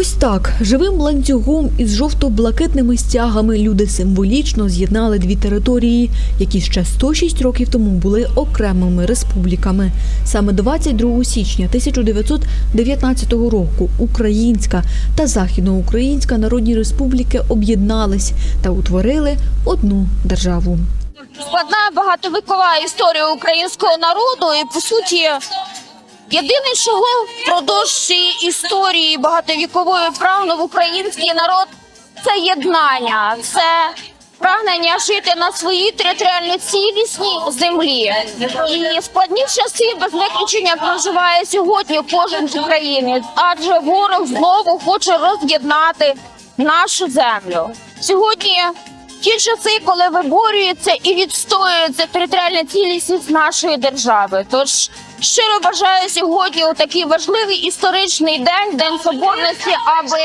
Ось так живим ланцюгом із жовто-блакитними стягами люди символічно з'єднали дві території, які ще 106 років тому були окремими республіками. Саме 22 січня 1919 року Українська та Західноукраїнська народні республіки об'єднались та утворили одну державу. складна багатовікова історія українського народу, і по суті, єдине, чого впродовж цієї історії багатовікової прагнув український народ, це єднання, це прагнення жити на своїй територіальній цілісній землі. І складні часи без виключення проживає сьогодні кожен з українець, адже ворог знову хоче роз'єднати нашу землю. Сьогодні ті часи, коли виборюється і відстоюється територіальна цілісність нашої держави. Тож щиро бажаю сьогодні у такий важливий історичний день, день соборності, аби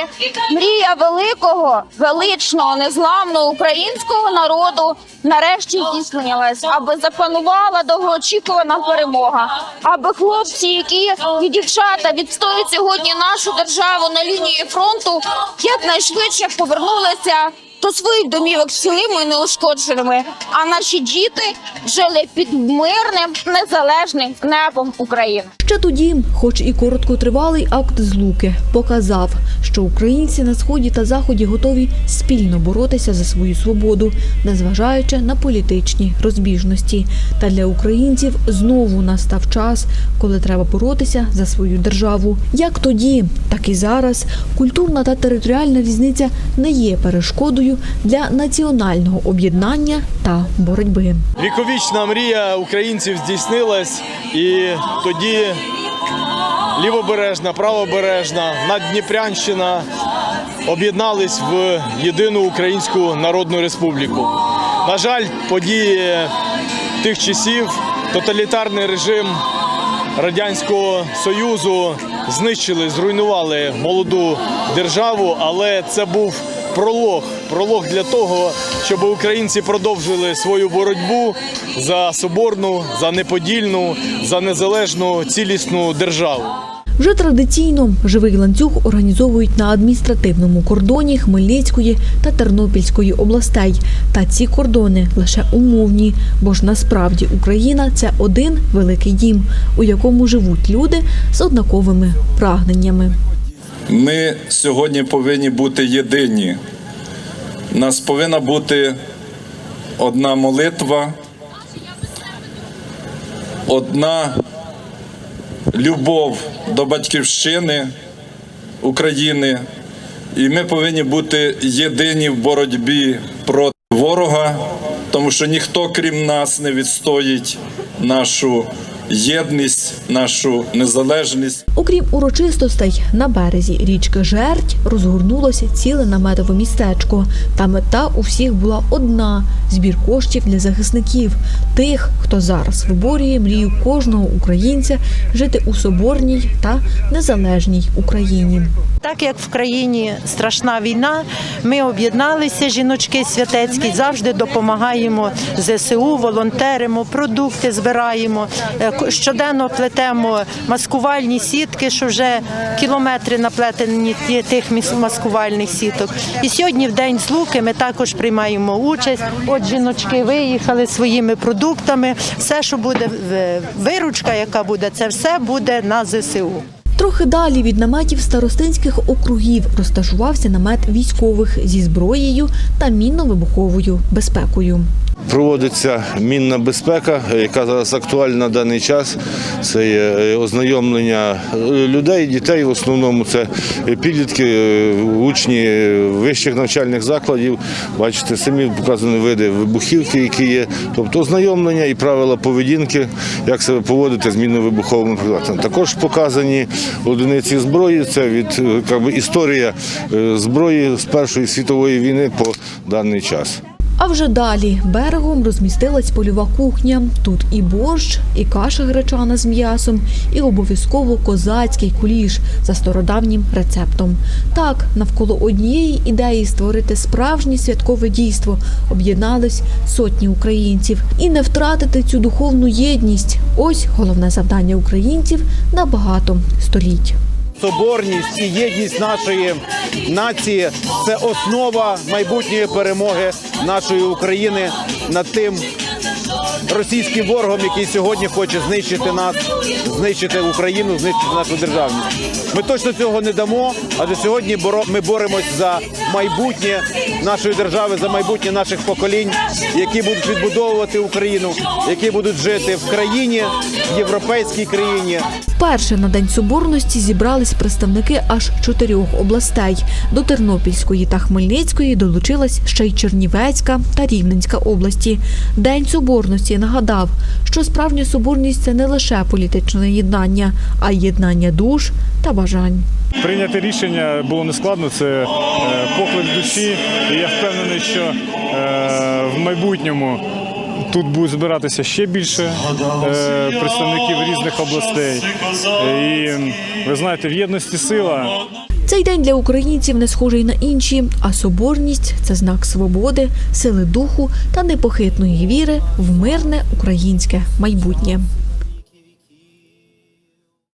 мрія великого, величного, незламного українського народу нарешті здійснилась, аби запанувала довгоочікувана перемога, аби хлопці, які і дівчата відстоюють сьогодні нашу державу на лінії фронту, якнайшвидше повернулися до своїх домівок цілими і неушкодженими. А наші діти жили під мирним незалежним небом України. Ще тоді, хоч і короткотривалий акт злуки, показав, що українці на сході та заході готові спільно боротися за свою свободу, незважаючи на політичні розбіжності. Та для українців знову настав час, коли треба боротися за свою державу. Як тоді, так і зараз культурна та територіальна різниця не є перешкодою для національного об'єднання та боротьби. Віковічна мрія українців здійснилась, і тоді лівобережна, правобережна, Наддніпрянщина об'єднались в єдину Українську Народну Республіку. На жаль, події тих часів, тоталітарний режим Радянського Союзу знищили, зруйнували молоду державу, але це був пролог. Пролог для того, щоб українці продовжили свою боротьбу за соборну, за неподільну, за незалежну цілісну державу. Вже традиційно живий ланцюг організовують на адміністративному кордоні Хмельницької та Тернопільської областей. Та ці кордони лише умовні, бо ж насправді Україна це один великий дім, у якому живуть люди з однаковими прагненнями. Ми сьогодні повинні бути єдині. У нас повинна бути одна молитва, одна любов до батьківщини України. І ми повинні бути єдині в боротьбі проти ворога, тому що ніхто, крім нас, не відстоїть нашу єдність, нашу незалежність. Окрім урочистостей, на березі річки Жерть розгорнулося ціле наметове містечко. Та мета у всіх була одна збір коштів для захисників, тих, хто зараз виборює мрію кожного українця жити у соборній та незалежній Україні. Так як в країні страшна війна, ми об'єдналися, жіночки святецькі, завжди допомагаємо ЗСУ, волонтеримо, продукти збираємо. Щоденно плетемо маскувальні сітки, що вже кілометри наплетені тих маскувальних сіток. І сьогодні, в день злуки, ми також приймаємо участь. От жіночки виїхали своїми продуктами. Все, що буде виручка, яка буде, це все буде на ЗСУ. Трохи далі від наметів старостинських округів розташувався намет військових зі зброєю та мінно-вибуховою безпекою. Проводиться мінна безпека, яка зараз актуальна на даний час. Це є е, ознайомлення е, людей, дітей. В основному це підлітки, е, учні вищих навчальних закладів. Бачите, самі показані види вибухівки, які є. Тобто ознайомлення і правила поведінки, як себе поводити з мінно-вибуховими предметами. Також показані одиниці зброї. Це від би, історія зброї з Першої світової війни по даний час. А вже далі берегом розмістилась польова кухня. Тут і борщ, і каша гречана з м'ясом, і обов'язково козацький куліш за стародавнім рецептом. Так, навколо однієї ідеї створити справжнє святкове дійство об'єднались сотні українців. І не втратити цю духовну єдність ось головне завдання українців на багато століть. Соборність і єдність нашої нації це основа майбутньої перемоги нашої України над тим російським ворогом, який сьогодні хоче знищити нас, знищити Україну, знищити нашу державність. Ми точно цього не дамо, адже сьогодні ми боремось за майбутнє нашої держави, за майбутнє наших поколінь, які будуть відбудовувати Україну, які будуть жити в країні, в європейській країні, Вперше на День Соборності зібрались представники аж чотирьох областей. До Тернопільської та Хмельницької долучилась ще й Чернівецька та Рівненська області. День Соборності нагадав, що справжня соборність це не лише політичне єднання, а й єднання душ та бажань. Прийняти рішення було нескладно, це е, поклик душі. І я впевнений, що е, в майбутньому тут будуть збиратися ще більше е, представників різних областей. І ви знаєте, в єдності сила. Цей день для українців не схожий на інші, а соборність це знак свободи, сили духу та непохитної віри в мирне українське майбутнє.